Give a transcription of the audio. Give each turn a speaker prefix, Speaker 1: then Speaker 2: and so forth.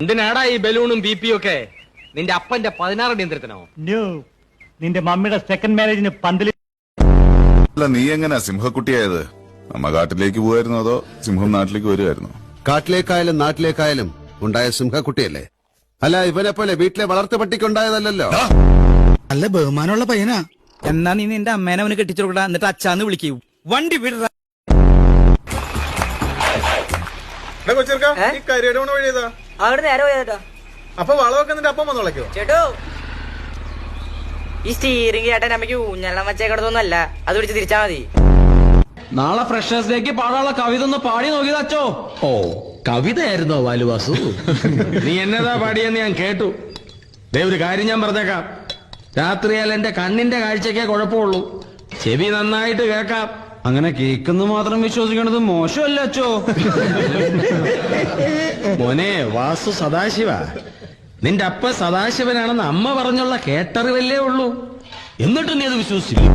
Speaker 1: എന്തിനാടാ ഈ ബലൂണും ബി പിയും ഒക്കെ? നിന്റെ അപ്പന്റെ പതിനാറ് നിയന്ത്രിതനോ?
Speaker 2: ന്യൂ നിന്റെ മമ്മിയുടെ സെക്കൻഡ് മാരേജിന് പന്തലി
Speaker 3: അല്ല നീ എങ്ങനെയാ സിംഹക്കുട്ടിയായത്? നമ്മ കാട്ടിലേക്ക് പോവായിരുന്നു അതോ സിംഹം നാട്ടിലേക്ക് വരുമായിരുന്നു
Speaker 4: കാട്ടിലേക്കായാലും നാട്ടിലേക്കായാലും ഉണ്ടായ സിംഹക്കുട്ടിയല്ലേ? അല്ല ഇവനെ പോലെ വീട്ടിലെ വളർത്തു പട്ടിക്കുണ്ടായതല്ലോ
Speaker 5: അല്ല ബഹുമാനമുള്ള പയ്യനാ. എന്നാ നീ നിന്റെ അമ്മേനെ അവന് കെട്ടിച്ചു കൊടുക്കടാ എന്നിട്ട് അച്ഛാന്ന് വിളിക്കൂ. വണ്ടി വിട
Speaker 6: ഈ കരിയുടെ വഴി ചെയ്താ
Speaker 7: അവിടെ നേരെ പോയതാ
Speaker 6: അപ്പൊ വളവൊക്കെ നിന്റെ അപ്പം വന്നോളക്കോ
Speaker 7: ചേട്ടോ ഈ സ്റ്റീറിംഗ് ചേട്ടൻ അമ്മയ്ക്ക് ഊഞ്ഞെല്ലാം വച്ചേക്കടത്തൊന്നല്ല അത് പിടിച്ച് തിരിച്ചാ മതി.
Speaker 8: നാളെ ഫ്രഷേഴ്സ് ഡേക്ക് പാടാനുള്ള കവിത ഒന്ന് പാടി നോക്കിയത് അച്ചോ ഓ കവിതയായിരുന്നോ വാലുവാസു നീ എന്നതാ പാടിയെന്ന് ഞാൻ കേട്ടു. ദേ ഒരു കാര്യം ഞാൻ പറഞ്ഞേക്കാം. രാത്രിയാൽ എന്റെ കണ്ണിന്റെ കാഴ്ചക്കേ കുഴപ്പമുള്ളൂ. ചെവി നന്നായിട്ട് കേൾക്കാം. അങ്ങനെ കേൾക്കുന്നു മാത്രം വിശ്വസിക്കണത് മോശമല്ല അച്ചോ. മോനെ വാസു സദാശിവ. നിന്റെ അപ്പ സദാശിവനാണെന്ന് അമ്മ പറഞ്ഞുള്ള കേട്ടറിവല്ലേ ഉള്ളൂ. എന്നിട്ട് നീ അത് വിശ്വസിച്ചില്ല.